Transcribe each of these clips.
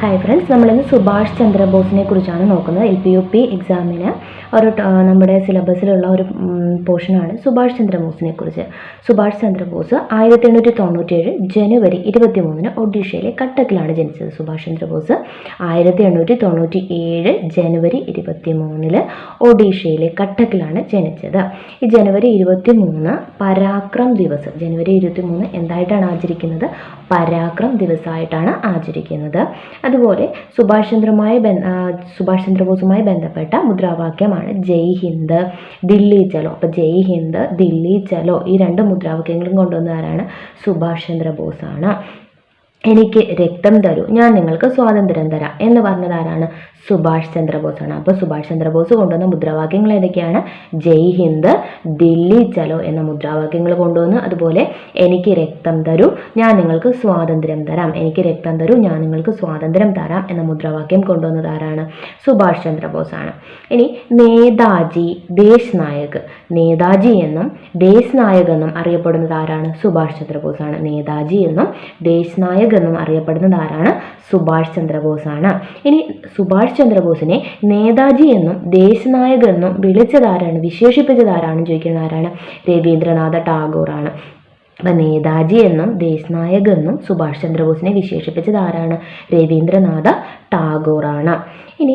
Hi friends നമ്മളിന്ന് സുഭാഷ് ചന്ദ്രബോസിനെ കുറിച്ചാണ് നോക്കുന്നത്. എൽ പി യു പി എക്സാമിന് ഒരു നമ്മുടെ സിലബസിലുള്ള ഒരു പോർഷനാണ് സുഭാഷ് ചന്ദ്രബോസിനെ കുറിച്ച്. സുഭാഷ് ചന്ദ്രബോസ് ആയിരത്തി എണ്ണൂറ്റി തൊണ്ണൂറ്റേഴ് ജനുവരി ഇരുപത്തി മൂന്നിന് ഒഡീഷയിലെ കട്ടക്കിലാണ് ജനിച്ചത്. സുഭാഷ് ചന്ദ്രബോസ് ആയിരത്തി എണ്ണൂറ്റി തൊണ്ണൂറ്റി ഏഴ് ജനുവരി ഇരുപത്തി മൂന്നിൽ ഒഡീഷയിലെ കട്ടക്കിലാണ് ജനിച്ചത്. ഈ ജനുവരി ഇരുപത്തി മൂന്ന് പരാക്രം ദിവസ് ജനുവരി ഇരുപത്തി മൂന്ന് എന്തായിട്ടാണ് ആചരിക്കുന്നത്? പരാക്രം ദിവസമായിട്ടാണ് ആചരിക്കുന്നത്. അതുപോലെ സുഭാഷ് ചന്ദ്രമായി സുഭാഷ് ചന്ദ്രബോസുമായി ബന്ധപ്പെട്ട മുദ്രാവാക്യമാണ് ജയ് ഹിന്ദ് ദില്ലി ചലോ. അപ്പോൾ ജയ് ഹിന്ദ് ദില്ലി ചലോ ഈ രണ്ട് മുദ്രാവാക്യങ്ങളും കൊണ്ടുവന്ന ആരാണ്? സുഭാഷ് ചന്ദ്രബോസാണ്. എനിക്ക് രക്തം തരൂ. ഞാൻ നിങ്ങൾക്ക് സ്വാതന്ത്ര്യം തരാം എന്ന് പറഞ്ഞത് ആരാണ്? സുഭാഷ് ചന്ദ്രബോസ് ആണ് അപ്പോൾ സുഭാഷ് ചന്ദ്രബോസ് കൊണ്ടുവന്ന മുദ്രാവാക്യങ്ങൾ ഏതൊക്കെയാണ്? ജയ് ഹിന്ദ് ദില്ലി ചലോ എന്ന മുദ്രാവാക്യങ്ങൾ കൊണ്ടുവന്നു അതുപോലെ എനിക്ക് രക്തം തരൂ ഞാൻ നിങ്ങൾക്ക് സ്വാതന്ത്ര്യം തരാം. എനിക്ക് രക്തം തരൂ ഞാൻ നിങ്ങൾക്ക് സ്വാതന്ത്ര്യം തരാം എന്ന മുദ്രാവാക്യം കൊണ്ടുവന്നത് ആരാണ്? സുഭാഷ് ചന്ദ്രബോസ് ആണ് ഇനി നേതാജി ദേശ് നായക്. നേതാജി എന്നും ദേശ് നായക് എന്നും അറിയപ്പെടുന്നത് ആരാണ്? സുഭാഷ് ചന്ദ്രബോസ് ആണ് നേതാജി എന്നും ദേശ് നായക് എന്നും അറിയപ്പെടുന്നത് ആരാണ്? സുഭാഷ് ചന്ദ്രബോസ് ആണ് ഇനി സുഭാഷ് ചന്ദ്രബോസിനെ നേതാജി എന്നും ദേശനായകൻ എന്നും വിളിച്ചതാരാണ് വിശേഷിപ്പിച്ചതാരാണ് ചോദിക്കുന്ന ആരാണ്? രവീന്ദ്രനാഥ ടാഗോർ ആണ് അപ്പം നേതാജി എന്നും ദേശ് എന്നും സുഭാഷ് ചന്ദ്രബോസിനെ വിശേഷിപ്പിച്ചത് ആരാണ്? രവീന്ദ്രനാഥ ടാഗോറാണ്. ഇനി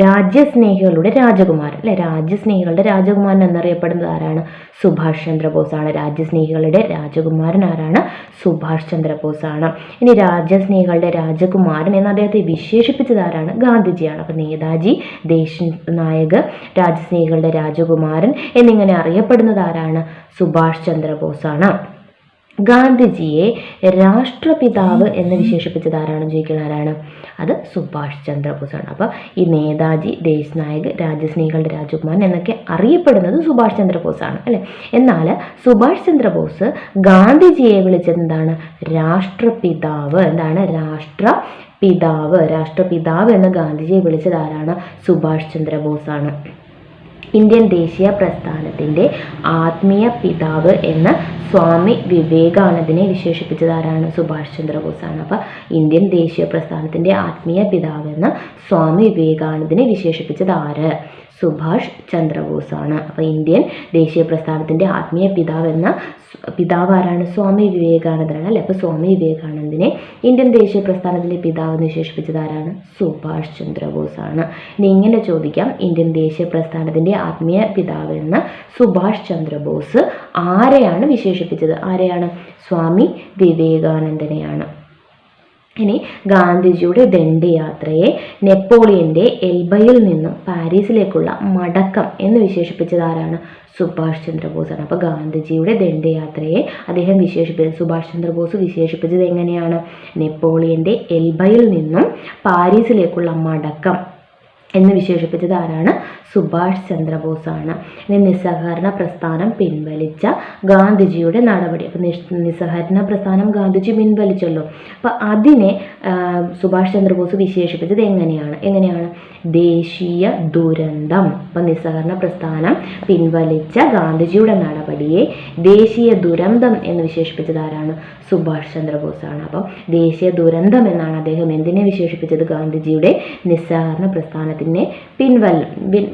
രാജ്യസ്നേഹികളുടെ രാജകുമാരൻ അല്ലെ? രാജ്യസ്നേഹികളുടെ രാജകുമാരൻ എന്നറിയപ്പെടുന്നത് ആരാണ്? സുഭാഷ് ചന്ദ്രബോസ് ആണ്. രാജ്യസ്നേഹികളുടെ രാജകുമാരൻ ആരാണ്? സുഭാഷ് ചന്ദ്രബോസ് ആണ്. ഇനി രാജ്യസ്നേഹികളുടെ രാജകുമാരൻ എന്ന് അദ്ദേഹത്തെ വിശേഷിപ്പിച്ചത് ആരാണ്? ഗാന്ധിജിയാണ് അപ്പം നേതാജി ദേശ നായക് രാജ്യസ്നേഹികളുടെ രാജകുമാരൻ എന്നിങ്ങനെ അറിയപ്പെടുന്നത് ആരാണ്? സുഭാഷ് ചന്ദ്രബോസ് ആണ്. ഗാന്ധിജിയെ രാഷ്ട്രപിതാവ് എന്ന് വിശേഷിപ്പിച്ചത് ആരാണെന്ന് ചോദിക്കുന്നത് ആരാണ്? അത് സുഭാഷ് ചന്ദ്രബോസാണ്. അപ്പോൾ ഈ നേതാജി ദേശ് നായക് രാജ്യസ്നേഹികളുടെ രാജകുമാരൻ എന്നൊക്കെ അറിയപ്പെടുന്നത് സുഭാഷ് ചന്ദ്രബോസാണ് അല്ലേ? എന്നാൽ സുഭാഷ് ചന്ദ്രബോസ് ഗാന്ധിജിയെ വിളിച്ചത് എന്താണ്? രാഷ്ട്രപിതാവ്. എന്താണ്? രാഷ്ട്ര പിതാവ് രാഷ്ട്രപിതാവ് എന്ന് ഗാന്ധിജിയെ വിളിച്ചത് ആരാണ്? സുഭാഷ് ചന്ദ്രബോസാണ്. ഇന്ത്യൻ ദേശീയ പ്രസ്ഥാനത്തിന്റെ ആത്മീയ പിതാവ് എന്ന് സ്വാമി വിവേകാനന്ദനെ വിശേഷിപ്പിച്ചത് ആരാണ്? സുഭാഷ് ചന്ദ്രബോസാണ്. അപ്പോൾ ഇന്ത്യൻ ദേശീയ പ്രസ്ഥാനത്തിന്റെ ആത്മീയ പിതാവ് എന്ന് സ്വാമി വിവേകാനന്ദനെ വിശേഷിപ്പിച്ചത് ആര്? സുഭാഷ് ചന്ദ്രബോസാണ്. അപ്പോൾ ഇന്ത്യൻ ദേശീയ പ്രസ്ഥാനത്തിന്റെ ആത്മീയ പിതാവ് എന്ന പിതാവ് ആരാണ്? സ്വാമി വിവേകാനന്ദനാണ് അല്ലേ? അപ്പോൾ സ്വാമി വിവേകാനന്ദനെ ഇന്ത്യൻ ദേശീയ പ്രസ്ഥാനത്തിന്റെ പിതാവ് എന്ന് വിശേഷിപ്പിച്ചത് ആരാണ്? സുഭാഷ് ചന്ദ്രബോസാണ്. ഇനി ഇങ്ങനെ ചോദിക്കാം. ഇന്ത്യൻ ദേശീയ പ്രസ്ഥാനത്തിന്റെ ആത്മീയ പിതാവ് എന്ന സുഭാഷ് ചന്ദ്രബോസ് ആരെയാണ് വിശേഷിപ്പിച്ചത്? ആരെയാണ്? സ്വാമി വിവേകാനന്ദനെയാണ്. ഇനി ഗാന്ധിജിയുടെ ദണ്ഡിയാത്രയെ നെപ്പോളിയന്റെ എൽബയിൽ നിന്നും പാരീസിലേക്കുള്ള മടക്കം എന്ന് വിശേഷിപ്പിച്ചത് ആരാണ്? സുഭാഷ് ചന്ദ്രബോസാണ്. അപ്പോൾ ഗാന്ധിജിയുടെ ദണ്ഡയാത്രയെ അദ്ദേഹം വിശേഷിപ്പിച്ചത് സുഭാഷ് ചന്ദ്രബോസ് വിശേഷിപ്പിച്ചത് എങ്ങനെയാണ്? നെപ്പോളിയന്റെ എൽബയിൽ നിന്നും പാരീസിലേക്കുള്ള മടക്കം എന്ന് വിശേഷിപ്പിച്ചത് ആരാണ്? സുഭാഷ് ചന്ദ്രബോസ് ആണ് ഇനി നിസ്സഹകരണ പ്രസ്ഥാനം പിൻവലിച്ച ഗാന്ധിജിയുടെ നടപടി. അപ്പം നിസ് നിസ്സഹകരണ പ്രസ്ഥാനം ഗാന്ധിജി പിൻവലിച്ചല്ലോ. അപ്പം അതിനെ സുഭാഷ് ചന്ദ്രബോസ് വിശേഷിപ്പിച്ചത് എങ്ങനെയാണ്? എങ്ങനെയാണ്? ദേശീയ ദുരന്തം. അപ്പം നിസ്സഹകരണ പ്രസ്ഥാനം പിൻവലിച്ച ഗാന്ധിജിയുടെ നടപടിയെ ദേശീയ ദുരന്തം എന്ന് വിശേഷിപ്പിച്ചത് ആരാണ്? സുഭാഷ് ചന്ദ്രബോസ് ആണ് അപ്പം ദേശീയ ദുരന്തം എന്നാണ് അദ്ദേഹം എന്തിനെ വിശേഷിപ്പിച്ചത്? ഗാന്ധിജിയുടെ നിസ്സഹകരണ പ്രസ്ഥാനത്തിനെ പിൻവൽ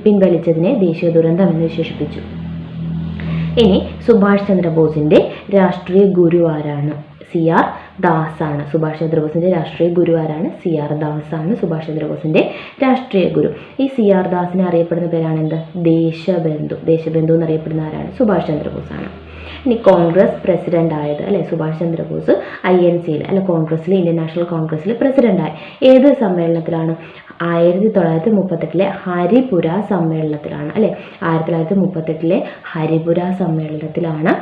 പിൻവലിച്ചതിനെ ദേശീയ ദുരന്തം എന്ന് വിശേഷിപ്പിച്ചു. ഇനി സുഭാഷ് ചന്ദ്രബോസിന്റെ രാഷ്ട്രീയ ഗുരു ആരാണ്? സി ആർ ദാസ് ആണ് സുഭാഷ് ചന്ദ്രബോസിന്റെ രാഷ്ട്രീയ ഗുരു ആരാണ് സി ആർ ദാസ് ആണ് സുഭാഷ് ചന്ദ്രബോസിന്റെ രാഷ്ട്രീയ ഗുരു. ഈ സി ആർ ദാസിനെ അറിയപ്പെടുന്ന പേരാണ് എന്ത്? ദേശബന്ധു. ദേശബന്ധു എന്നറിയപ്പെടുന്ന ആരാണ്? സുഭാഷ് ചന്ദ്രബോസ് ആണ് ഇനി കോൺഗ്രസ് പ്രസിഡന്റ് ആയത് അല്ലെ? സുഭാഷ് ചന്ദ്രബോസ് ഐ എൻ സിയിൽ അല്ലെ കോൺഗ്രസ്സിൽ ഇന്ത്യൻ നാഷണൽ കോൺഗ്രസ്സിൽ പ്രസിഡന്റായി ഏത് സമ്മേളനത്തിലാണ്? ആയിരത്തി തൊള്ളായിരത്തി മുപ്പത്തെട്ടിലെ ഹരിപുര സമ്മേളനത്തിലാണ് അല്ലെ? ആയിരത്തി തൊള്ളായിരത്തി മുപ്പത്തെട്ടിലെ ഹരിപുര സമ്മേളനത്തിലാണ്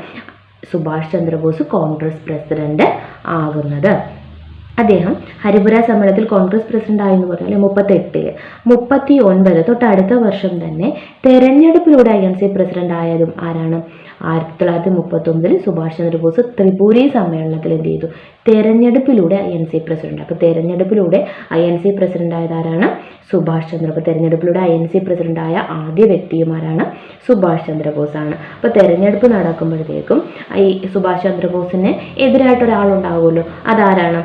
സുഭാഷ് ചന്ദ്രബോസ് കോൺഗ്രസ് പ്രസിഡന്റ് ആകുന്നത്. അദ്ദേഹം ഹരിപുര സമ്മേളനത്തിൽ കോൺഗ്രസ് പ്രസിഡന്റ് പറഞ്ഞാൽ മുപ്പത്തെട്ടിൽ മുപ്പത്തി ഒൻപത് തൊട്ട് അടുത്ത വർഷം തന്നെ തെരഞ്ഞെടുപ്പിലൂടെ ഐ എൻ സി പ്രസിഡന്റ് ആയതും ആരാണ്? ആയിരത്തി തൊള്ളായിരത്തി മുപ്പത്തി ഒമ്പതിൽ സുഭാഷ് ചന്ദ്രബോസ് ത്രിപുരി സമ്മേളനത്തിൽ എന്ത് ചെയ്തു? തെരഞ്ഞെടുപ്പിലൂടെ ഐ എൻ സി പ്രസിഡന്റ്. അപ്പോൾ തെരഞ്ഞെടുപ്പിലൂടെ ഐ എൻ സി പ്രസിഡന്റ് ആയതാരാണ് സുഭാഷ് ചന്ദ്ര അപ്പോൾ തെരഞ്ഞെടുപ്പിലൂടെ ഐ എൻ സി പ്രസിഡന്റ് ആയ ആദ്യ വ്യക്തിയുമാരാണ് സുഭാഷ് ചന്ദ്രബോസ് ആണ്. അപ്പോൾ തെരഞ്ഞെടുപ്പ് നടക്കുമ്പോഴത്തേക്കും ഈ സുഭാഷ് ചന്ദ്രബോസിന് എതിരായിട്ട് ഒരാളുണ്ടാവുമല്ലോ അതാരാണ്?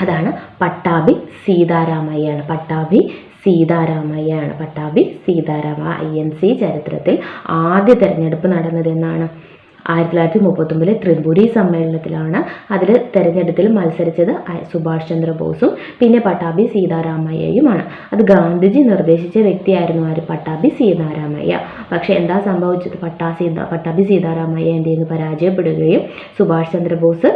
അതാണ് പട്ടാഭി സീതാരാമയ്യാണ്. Pattabhi സീതാരാമയ്യാണ്. Pattabhi Sitarama I N C ചരിത്രത്തിൽ ആദ്യ തെരഞ്ഞെടുപ്പ് നടന്നത് എന്നാണ്. ആയിരത്തി തൊള്ളായിരത്തി മുപ്പത്തൊമ്പതിലെ ത്രിപുരി സമ്മേളനത്തിലാണ് അതിൽ തെരഞ്ഞെടുപ്പിൽ മത്സരിച്ചത് സുഭാഷ് ചന്ദ്രബോസും പിന്നെ പട്ടാഭി സീതാരാമയ്യയുമാണ്. അത് ഗാന്ധിജി നിർദ്ദേശിച്ച വ്യക്തിയായിരുന്നു ആര്? പട്ടാഭി സീതാരാമയ്യ. പക്ഷേ എന്താ സംഭവിച്ചത്? പട്ടാ സീത പട്ടാഭി സീതാരാമയ്യ എന്ത് ചെയ്യുന്നു പരാജയപ്പെടുകയും സുഭാഷ് ചന്ദ്രബോസ്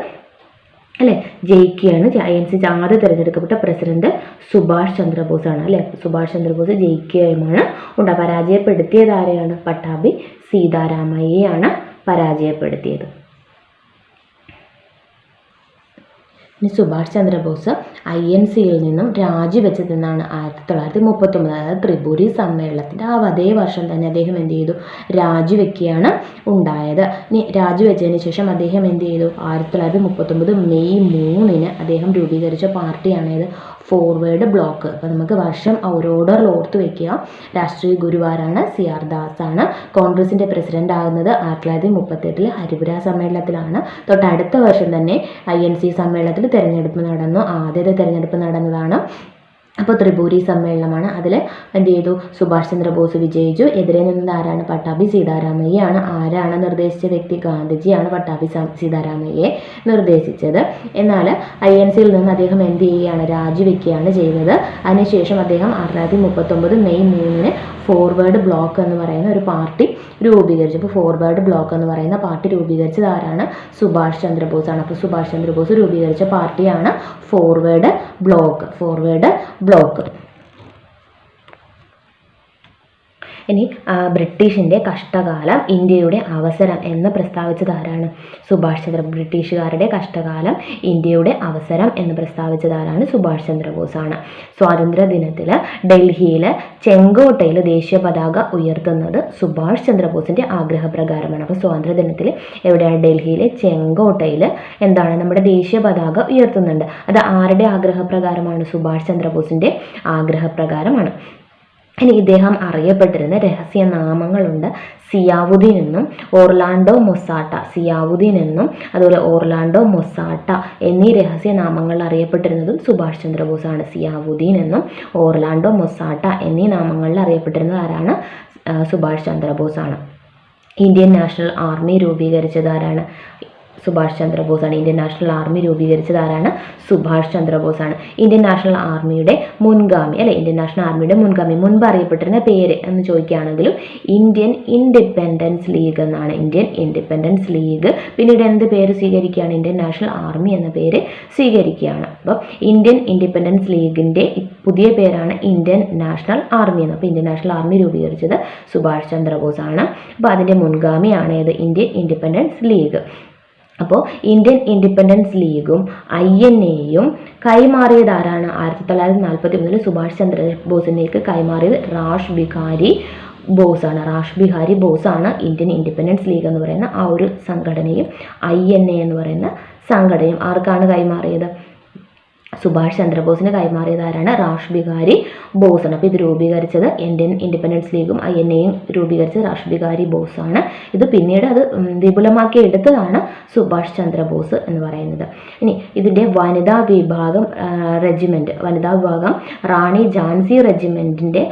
അല്ലെ? ജയിക്കുകയാണ്. എൻ സി ആദ്യം തിരഞ്ഞെടുക്കപ്പെട്ട പ്രസിഡന്റ് സുഭാഷ് ചന്ദ്രബോസ് ആണ് അല്ലെ? സുഭാഷ് ചന്ദ്രബോസ് ജയിക്കുകയുമാണ്. ഉണ്ടാ. പരാജയപ്പെടുത്തിയത് ആരെയാണ്? പട്ടാഭി സീതാരാമയ്യയാണ് പരാജയപ്പെടുത്തിയത്. ഇനി സുഭാഷ് ചന്ദ്രബോസ് ഐ എൻ സിയിൽ നിന്നും രാജിവെച്ചതെന്നാണ് ആയിരത്തി തൊള്ളായിരത്തി മുപ്പത്തൊമ്പത് അതായത് ത്രിപുരി സമ്മേളനത്തിന്റെ ആ അതേ വർഷം തന്നെ അദ്ദേഹം എന്ത് ചെയ്തു? രാജിവെക്കുകയാണ് ഉണ്ടായത്. ഇനി രാജിവെച്ചതിന് ശേഷം അദ്ദേഹം എന്ത് ചെയ്തു? ആയിരത്തി തൊള്ളായിരത്തി മുപ്പത്തൊമ്പത് മെയ് മൂന്നിന് അദ്ദേഹം രൂപീകരിച്ച പാർട്ടിയാണേത് ഫോർവേഡ് ബ്ലോക്ക്. അപ്പോൾ നമുക്ക് വർഷം ഓരോർഡറിൽ ഓർത്ത് വെക്കുക. രാഷ്ട്രീയ ഗുരുവാരാണ് സി ആർ ദാസ് ആണ് കോൺഗ്രസിന്റെ പ്രസിഡന്റ് ആകുന്നത് ആയിരത്തി തൊള്ളായിരത്തി മുപ്പത്തെട്ടിൽ ഹരിപുര സമ്മേളനത്തിലാണ്. തൊട്ടടുത്ത വർഷം തന്നെ ഐ എൻ സി സമ്മേളനത്തിൽ തെരഞ്ഞെടുപ്പ് നടന്നു. ആദ്യത്തെ തിരഞ്ഞെടുപ്പ് നടന്നതാണ്. അപ്പോൾ ത്രിപുരി സമ്മേളനമാണ്. അതിൽ എന്ത് ചെയ്തു? സുഭാഷ് ചന്ദ്രബോസ് വിജയിച്ചു. എതിരെ നിന്നത് ആരാണ്? പട്ടാഭി സീതാരാമയ്യയാണ് ആരാണ് നിർദ്ദേശിച്ച വ്യക്തി? ഗാന്ധിജിയാണ് പട്ടാഭി സീതാരാമയ്യെ നിർദ്ദേശിച്ചത്. എന്നാൽ ഐ എൻ സിയിൽ നിന്ന് അദ്ദേഹം എന്ത് ചെയ്യുകയാണ്? രാജിവെക്കുകയാണ് ചെയ്തത്. അതിനുശേഷം അദ്ദേഹം ആയിരത്തി മുപ്പത്തൊമ്പത് മെയ് മൂന്നിന് ഫോർവേഡ് ബ്ലോക്ക് എന്ന് പറയുന്ന ഒരു പാർട്ടി രൂപീകരിച്ചു. അപ്പോൾ ഫോർവേഡ് ബ്ലോക്ക് എന്ന് പറയുന്ന പാർട്ടി രൂപീകരിച്ചത് ആരാണ്? സുഭാഷ് ചന്ദ്രബോസ് ആണ് അപ്പോൾ സുഭാഷ് ചന്ദ്രബോസ് രൂപീകരിച്ച പാർട്ടിയാണ് ഫോർവേഡ് ബ്ലോക്ക് ഫോർവേഡ് ബ്ലോക്ക് ഇനി ബ്രിട്ടീഷിന്റെ കഷ്ടകാലം ഇന്ത്യയുടെ അവസരം എന്ന് പ്രസ്താവിച്ചത് ആരാണ്? സുഭാഷ് ചന്ദ്ര ബ്രിട്ടീഷുകാരുടെ കഷ്ടകാലം ഇന്ത്യയുടെ അവസരം എന്ന് പ്രസ്താവിച്ചത് ആരാണ്? സുഭാഷ് ചന്ദ്രബോസാണ്. സ്വാതന്ത്ര്യ ദിനത്തിൽ ഡൽഹിയിൽ ചെങ്കോട്ടയിൽ ദേശീയ പതാക ഉയർത്തുന്നത് സുഭാഷ് ചന്ദ്രബോസിന്റെ ആഗ്രഹപ്രകാരമാണ്. അപ്പോൾ സ്വാതന്ത്ര്യ ദിനത്തിൽ എവിടെയാണ്? ഡൽഹിയിലെ ചെങ്കോട്ടയിൽ എന്താണ്? നമ്മുടെ ദേശീയ പതാക ഉയർത്തുന്നുണ്ട്. അത് ആരുടെ ആഗ്രഹപ്രകാരമാണ്? സുഭാഷ് ചന്ദ്രബോസിന്റെ ആഗ്രഹപ്രകാരമാണ്. ഇനി ഇദ്ദേഹം അറിയപ്പെട്ടിരുന്ന രഹസ്യ നാമങ്ങളുണ്ട്. സിയാവുദ്ദീൻ എന്നും ഓർലാൻഡോ മൊസാട്ട സിയാവുദ്ദീൻ എന്നും അതുപോലെ ഓർലാൻഡോ മൊസാട്ട എന്നീ രഹസ്യ നാമങ്ങളിൽ അറിയപ്പെട്ടിരുന്നതും സുഭാഷ് ചന്ദ്രബോസാണ്. സിയാവുദ്ദീൻ എന്നും ഓർലാൻഡോ മൊസാട്ട എന്നീ നാമങ്ങളിൽ അറിയപ്പെട്ടിരുന്നത് ആരാണ്? സുഭാഷ് ചന്ദ്രബോസാണ്. ഇന്ത്യൻ നാഷണൽ ആർമി രൂപീകരിച്ചത് ആരാണ്? സുഭാഷ് ചന്ദ്രബോസാണ്. ഇന്ത്യൻ നാഷണൽ ആർമി രൂപീകരിച്ചത് ആരാണ് സുഭാഷ് ചന്ദ്രബോസാണ്. ഇന്ത്യൻ നാഷണൽ ആർമിയുടെ മുൻഗാമി അല്ലെ ഇന്ത്യൻ നാഷണൽ ആർമിയുടെ മുൻഗാമി മുൻപ് അറിയപ്പെട്ടിരുന്ന പേര് എന്ന് ചോദിക്കുകയാണെങ്കിലും ഇന്ത്യൻ ഇൻഡിപെൻഡൻസ് ലീഗ് എന്നാണ്. ഇന്ത്യൻ ഇൻഡിപെൻഡൻസ് ലീഗ് പിന്നീട് എന്ത് പേര് സ്വീകരിക്കുകയാണ്? ഇന്ത്യൻ നാഷണൽ ആർമി എന്ന പേര് സ്വീകരിക്കുകയാണ്. അപ്പം ഇന്ത്യൻ ഇൻഡിപെൻഡൻസ് ലീഗിന്റെ പുതിയ പേരാണ് ഇന്ത്യൻ നാഷണൽ ആർമി എന്ന്. അപ്പോൾ ഇന്ത്യൻ നാഷണൽ ആർമി രൂപീകരിച്ചത് സുഭാഷ് ചന്ദ്രബോസ് ആണ് അപ്പോൾ അതിന്റെ മുൻഗാമിയാണ് ഏത്? Indian Independence League. അപ്പോൾ ഇന്ത്യൻ ഇൻഡിപെൻഡൻസ് ലീഗും ഐ എൻ എയും കൈമാറിയത് ആരാണ്? ആയിരത്തി തൊള്ളായിരത്തി നാൽപ്പത്തി മൂന്നിൽ സുഭാഷ് ചന്ദ്ര ബോസിലേക്ക് കൈമാറിയത് റാഷ് ബിഹാരി ബോസാണ് റാഷ് ബിഹാരി ബോസാണ് ഇന്ത്യൻ ഇൻഡിപെൻഡൻസ് ലീഗ് എന്ന് പറയുന്ന ആ ഒരു സംഘടനയും ഐ എൻ എ എന്ന് പറയുന്ന സംഘടനയും. ആർക്കാണ് കൈമാറിയത്? സുഭാഷ് ചന്ദ്രബോസിന് കൈമാറിയത് ആരാണ് റാഷ് ബിഹാരി ബോസാണ്. അപ്പോൾ ഇത് രൂപീകരിച്ചത് ഇന്ത്യൻ ഇൻഡിപെൻഡൻസ് ലീഗും ഐ എൻ എയും രൂപീകരിച്ചത് റാഷ് ബിഹാരി ബോസാണ്. ഇത് പിന്നീട് അത് വിപുലമാക്കി എടുത്തതാണ് സുഭാഷ് ചന്ദ്രബോസ് എന്ന് പറയുന്നത്. ഇനി ഇതിന്റെ വനിതാ വിഭാഗം റെജിമെന്റ് വനിതാ വിഭാഗം റാണി ജാൻസി റെജിമെന്റിന്റെ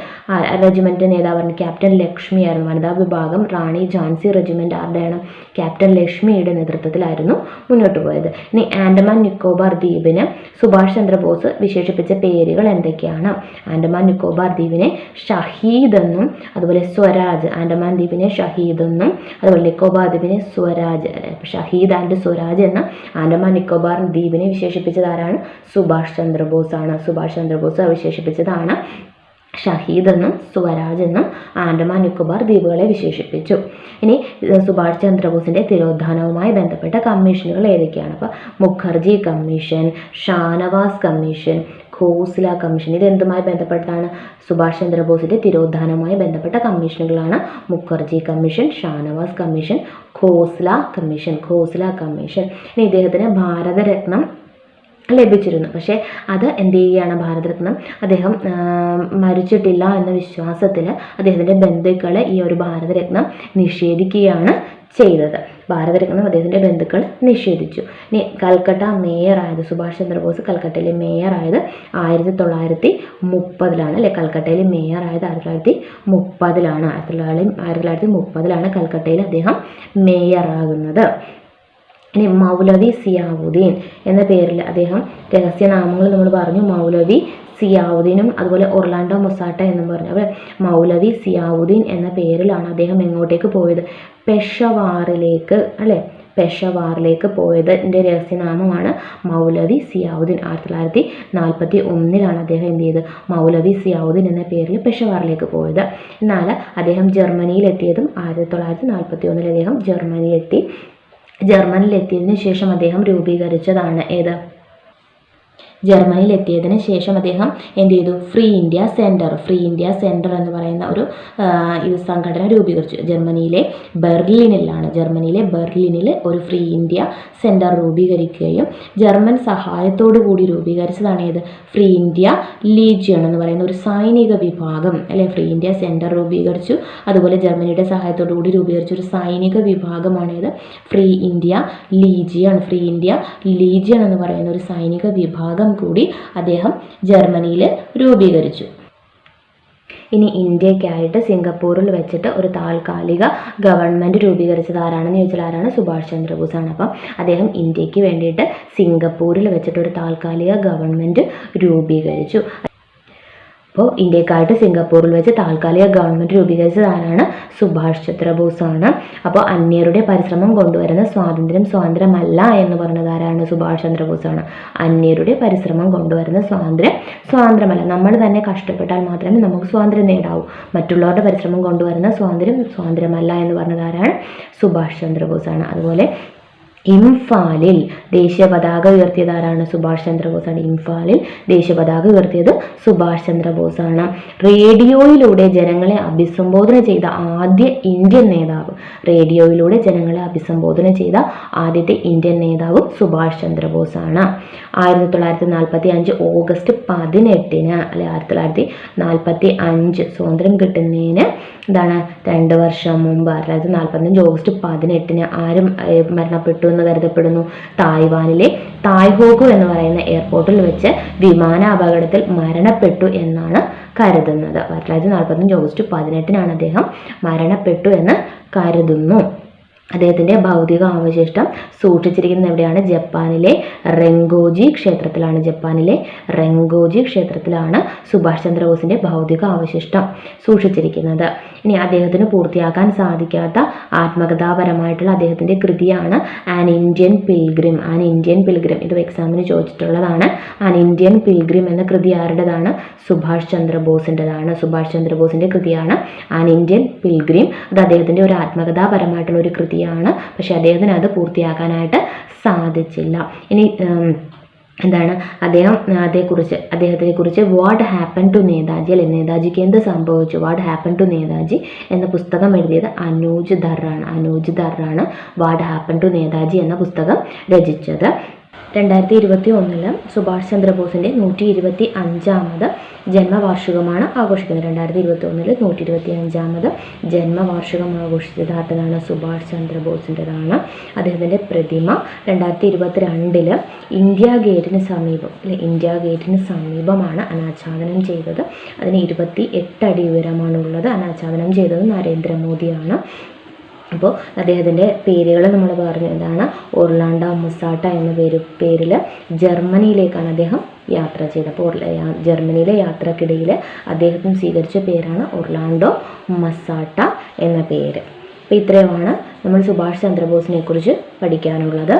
റെജിമെന്റ് നേതാവാണ്. ക്യാപ്റ്റൻ ലക്ഷ്മി ആയിരുന്നു. വനിതാ വിഭാഗം റാണി ജാൻസി റെജിമെന്റ് ആരുടെയാണ്? ക്യാപ്റ്റൻ ലക്ഷ്മിയുടെ നേതൃത്വത്തിലായിരുന്നു മുന്നോട്ട് പോയത്. ഇനി ആൻഡമാൻ നിക്കോബാർ ദ്വീപിന് സുഭാഷ് ചന്ദ്രബോസ് വിശേഷിപ്പിച്ച പേരുകൾ എന്തൊക്കെയാണ്? ആൻഡമാൻ നിക്കോബാർ ദ്വീപിനെ ഷഹീദ് എന്നും അതുപോലെ സ്വരാജ് ആൻഡമാൻ ദ്വീപിനെ ഷഹീദ് എന്നും അതുപോലെ നിക്കോബാർ ദ്വീപിനെ സ്വരാജ് ഷഹീദ് ആൻഡ് സ്വരാജ് എന്ന ആൻഡമാൻ നിക്കോബാർ ദ്വീപിനെ വിശേഷിപ്പിച്ചത് ആരാണ്? സുഭാഷ് ചന്ദ്രബോസ് ആണ് സുഭാഷ് ചന്ദ്രബോസ് വിശേഷിപ്പിച്ചതാണ് ഷഹീദ് എന്നും സ്വരാജ് എന്നും ആൻഡമാൻ നിക്കോബാർ ദ്വീപുകളെ വിശേഷിപ്പിച്ചു. ഇനി സുഭാഷ് ചന്ദ്രബോസിന്റെ തിരോധാനവുമായി ബന്ധപ്പെട്ട കമ്മീഷനുകൾ ഏതൊക്കെയാണ്? അപ്പോൾ Mukherjee commission Shahnawaz commission Khosla commission ഇതെന്തുമായി ബന്ധപ്പെട്ടാണ് സുഭാഷ് ചന്ദ്രബോസിന്റെ തിരോധാനവുമായി ബന്ധപ്പെട്ട കമ്മീഷനുകളാണ് Mukherjee commission Shahnawaz commission Khosla commission Khosla commission. ഇനി ഇദ്ദേഹത്തിന് ഭാരതരത്നം ലഭിച്ചിരുന്നു. പക്ഷേ അത് എന്ത് ചെയ്യുകയാണ്? ഭാരതരത്നം അദ്ദേഹം മരിച്ചിട്ടില്ല എന്ന വിശ്വാസത്തിൽ അദ്ദേഹത്തിന്റെ ബന്ധുക്കൾ ഈ ഒരു ഭാരതരത്നം നിഷേധിക്കുകയാണ് ചെയ്തത്. ഭാരതരത്നം അദ്ദേഹത്തിന്റെ ബന്ധുക്കൾ നിഷേധിച്ചു. ഇനി കൽക്കട്ട മേയറായത് സുഭാഷ് ചന്ദ്രബോസ് കൽക്കട്ടയിലെ മേയറായത് ആയിരത്തി തൊള്ളായിരത്തി മുപ്പതിലാണ് അല്ലെ? കൽക്കട്ടയിലെ മേയറായത് ആയിരത്തി തൊള്ളായിരത്തി മുപ്പതിലാണ് ആയിരത്തി തൊള്ളായിരത്തി ആയിരത്തി തൊള്ളായിരത്തി മുപ്പതിലാണ് കൽക്കട്ടയിൽ അദ്ദേഹം മേയറാകുന്നത്. ഇനി മൗലവി സിയാവുദ്ദീൻ എന്ന പേരിൽ അദ്ദേഹം രഹസ്യനാമങ്ങൾ നമ്മൾ പറഞ്ഞു. മൗലവി സിയാവുദ്ദീനും അതുപോലെ ഒർലാൻഡോ മൊസാട്ട എന്നും പറഞ്ഞു. അപ്പോൾ മൗലവി സിയാവുദ്ദീൻ എന്ന പേരിലാണ് അദ്ദേഹം എങ്ങോട്ടേക്ക് പോയത്? പെഷവാറിലേക്ക് അല്ലേ? പെഷവാറിലേക്ക് പോയതിന്റെ രഹസ്യനാമമാണ് മൗലവി സിയാവുദ്ദീൻ. ആയിരത്തി തൊള്ളായിരത്തി നാൽപ്പത്തി ഒന്നിലാണ് അദ്ദേഹം എന്ത് ചെയ്തത്? മൗലവി സിയാവുദ്ദീൻ എന്ന പേരിൽ പെഷവാറിലേക്ക് പോയത്. എന്നാൽ അദ്ദേഹം ജർമ്മനിയിലെത്തിയതും ആയിരത്തി തൊള്ളായിരത്തി നാൽപ്പത്തി ഒന്നിൽ അദ്ദേഹം ജർമ്മനിയിലെത്തി. ജർമ്മനിയിലെത്തിയതിനു ശേഷം അദ്ദേഹം രൂപീകരിച്ചതാണ്. ഏത്? ജർമ്മനിയിൽ എത്തിയതിന് ശേഷം അദ്ദേഹം എന്ത് ചെയ്തു? Free India centre free India centre എന്ന് പറയുന്ന ഒരു ഇത് സംഘടന രൂപീകരിച്ചു. ജർമ്മനിയിലെ ബെർലിനിലാണ് ജർമ്മനിയിലെ ബെർലിനിൽ ഒരു ഫ്രീ ഇന്ത്യ സെന്റർ രൂപീകരിക്കുകയും ജർമ്മൻ സഹായത്തോടു കൂടി രൂപീകരിച്ചതാണ് ഏത്? ഫ്രീ ഇന്ത്യ ലീജിയൺ എന്ന് പറയുന്ന ഒരു സൈനിക വിഭാഗം അല്ലെ? ഫ്രീ ഇന്ത്യ സെന്റർ രൂപീകരിച്ചു. അതുപോലെ ജർമ്മനിയുടെ സഹായത്തോടു കൂടി രൂപീകരിച്ച ഒരു സൈനിക വിഭാഗമാണ് ഏത്? Free India legion free India legion എന്ന് പറയുന്ന ഒരു സൈനിക വിഭാഗം കൂടി അദ്ദേഹം ജർമ്മനിയിൽ രൂപീകരിച്ചു. ഇനി ഇന്ത്യക്കായിട്ട് സിംഗപ്പൂരിൽ വെച്ചിട്ട് ഒരു താൽക്കാലിക ഗവൺമെന്റ് രൂപീകരിച്ചത് ആരാണെന്ന് ചോദിച്ചാൽ ആരാണ്? സുഭാഷ് ചന്ദ്രബോസാണ് അപ്പം അദ്ദേഹം ഇന്ത്യയ്ക്ക് വേണ്ടിയിട്ട് സിംഗപ്പൂരിൽ വെച്ചിട്ട് ഒരു താൽക്കാലിക ഗവൺമെന്റ് രൂപീകരിച്ചു. അപ്പോൾ ഇന്ത്യക്കായിട്ട് സിംഗപ്പൂരിൽ വെച്ച് താൽക്കാലിക ഗവൺമെന്റ് രൂപീകരിച്ചതാരാണ് സുഭാഷ് ചന്ദ്രബോസ് ആണ് അപ്പോൾ അന്യരുടെ പരിശ്രമം കൊണ്ടുവരുന്ന സ്വാതന്ത്ര്യം സ്വാതന്ത്ര്യമല്ല എന്ന് പറഞ്ഞത് ആരാണ് സുഭാഷ് ചന്ദ്രബോസ് ആണ് അന്യരുടെ പരിശ്രമം കൊണ്ടുവരുന്ന സ്വാതന്ത്ര്യം സ്വാതന്ത്ര്യമല്ല. നമ്മൾ തന്നെ കഷ്ടപ്പെട്ടാൽ മാത്രമേ നമുക്ക് സ്വാതന്ത്ര്യം നേടാവൂ. മറ്റുള്ളവരുടെ പരിശ്രമം കൊണ്ടുവരുന്ന സ്വാതന്ത്ര്യം സ്വാതന്ത്ര്യമല്ല എന്ന് പറഞ്ഞത് ആരാണ് സുഭാഷ് ചന്ദ്രബോസ് ആണ് അതുപോലെ ഇംഫാലിൽ ദേശീയ പതാക ഉയർത്തിയത് ആരാണ്? സുഭാഷ് ചന്ദ്രബോസാണ്. ഇംഫാലിൽ ദേശീയ പതാക ഉയർത്തിയത് സുഭാഷ് ചന്ദ്രബോസാണ്. റേഡിയോയിലൂടെ ജനങ്ങളെ അഭിസംബോധന ചെയ്ത ആദ്യ ഇന്ത്യൻ നേതാവ് റേഡിയോയിലൂടെ ജനങ്ങളെ അഭിസംബോധന ചെയ്ത ആദ്യത്തെ ഇന്ത്യൻ നേതാവ് സുഭാഷ് ചന്ദ്രബോസാണ്. ആയിരത്തി തൊള്ളായിരത്തി നാൽപ്പത്തി അഞ്ച് ഓഗസ്റ്റ് പതിനെട്ടിന് അല്ലെ ആയിരത്തി തൊള്ളായിരത്തി നാൽപ്പത്തി അഞ്ച് സ്വാതന്ത്ര്യം കിട്ടുന്നതിന് എന്താണ് രണ്ട് വർഷം മുമ്പ്. ആയിരത്തി തൊള്ളായിരത്തി നാൽപ്പത്തഞ്ച് ഓഗസ്റ്റ് പതിനെട്ടിന് ആരും മരണപ്പെട്ടു എന്ന് കരുതപ്പെടുന്നു. തായ്വാനിലെ തായ്ഹോഗു എന്ന് പറയുന്ന എയർപോർട്ടിൽ വെച്ച് വിമാന അപകടത്തിൽ മരണപ്പെട്ടു എന്നാണ് കരുതുന്നത്. ആയിരത്തി തൊള്ളായിരത്തി നാൽപ്പത്തഞ്ച് ഓഗസ്റ്റ് പതിനെട്ടിനാണ് അദ്ദേഹം മരണപ്പെട്ടു എന്ന് കരുതുന്നു. അദ്ദേഹത്തിന്റെ ഭൗതിക അവശിഷ്ടം സൂക്ഷിച്ചിരിക്കുന്നത് എവിടെയാണ്? ജപ്പാനിലെ റെങ്കോജി ക്ഷേത്രത്തിലാണ്. ജപ്പാനിലെ റെങ്കോജി ക്ഷേത്രത്തിലാണ് സുഭാഷ് ചന്ദ്രബോസിന്റെ ഭൗതിക അവശിഷ്ടം സൂക്ഷിച്ചിരിക്കുന്നത്. ഇനി അദ്ദേഹത്തിന് പൂർത്തിയാക്കാൻ സാധിക്കാത്ത ആത്മകഥാപരമായിട്ടുള്ള അദ്ദേഹത്തിന്റെ കൃതിയാണ് an Indian pilgrim an Indian pilgrim ഇത് എക്സാമിന് ചോദിച്ചിട്ടുള്ളതാണ്. ആൻ ഇന്ത്യൻ പിൽഗ്രിം എന്ന കൃതി ആരുടേതാണ്? സുഭാഷ് ചന്ദ്രബോസിന്റെതാണ് സുഭാഷ് ചന്ദ്രബോസിന്റെ കൃതിയാണ് ആൻ ഇന്ത്യൻ പിൽഗ്രിം അത് അദ്ദേഹത്തിന്റെ ഒരു ആത്മകഥാപരമായിട്ടുള്ള ഒരു കൃതിയാണ്. പക്ഷേ അദ്ദേഹത്തിന് അത് പൂർത്തിയാക്കാനായിട്ട് സാധിച്ചില്ല. ഇനി എന്താണ്? അദ്ദേഹം അതേക്കുറിച്ച് അദ്ദേഹത്തിനെ കുറിച്ച് വാട്ട് ഹാപ്പൻ ടു നേതാജി അല്ലെ? നേതാജിക്ക് എന്ത് സംഭവിച്ചു? വാട്ട് ഹാപ്പൻ ടു നേതാജി എന്ന പുസ്തകം എഴുതിയത് അനൂജ് ധറാണ് അനൂജ് ധറാണ് വാട്ട് ഹാപ്പൻ ടു നേതാജി എന്ന പുസ്തകം രചിച്ചത്. രണ്ടായിരത്തി ഇരുപത്തി ഒന്നിൽ സുഭാഷ് ചന്ദ്രബോസിന്റെ നൂറ്റി ഇരുപത്തി അഞ്ചാമത് ജന്മവാർഷികമാണ് ആഘോഷിക്കുന്നത്. രണ്ടായിരത്തി ഇരുപത്തി ഒന്നിൽ നൂറ്റി ഇരുപത്തി അഞ്ചാമത് ജന്മവാർഷികം ആഘോഷിച്ചത് ആരുടേതാണ് സുഭാഷ് ചന്ദ്രബോസിന്റെതാണ് അദ്ദേഹത്തിന്റെ പ്രതിമ. രണ്ടായിരത്തി ഇരുപത്തി രണ്ടിൽ ഇന്ത്യ ഗേറ്റിന് സമീപം അല്ലെ ഇന്ത്യ ഗേറ്റിന് സമീപമാണ് അനാച്ഛാദനം ചെയ്തത്. അതിന് ഇരുപത്തി എട്ട് അടി ഉയരമാണുള്ളത്. അനാച്ഛാദനം ചെയ്തത് നരേന്ദ്രമോദിയാണ്. അപ്പോൾ അദ്ദേഹത്തിന്റെ പേരുകൾ നമ്മൾ പറഞ്ഞു. എന്താണ്? ഒർലാണ്ട മുസാട്ട എന്ന പേര് പേരിൽ ജർമ്മനിയിലേക്കാണ് അദ്ദേഹം യാത്ര ചെയ്തത്. അപ്പോൾ ജർമ്മനിയിലെ യാത്രക്കിടയിൽ അദ്ദേഹത്തിന് സ്വീകരിച്ച പേരാണ് ഒർലാണ്ടോ മസാട്ട എന്ന പേര്. അപ്പോൾ ഇത്രയുമാണ് നമ്മൾ സുഭാഷ് ചന്ദ്രബോസിനെ കുറിച്ച് പഠിക്കാനുള്ളത്.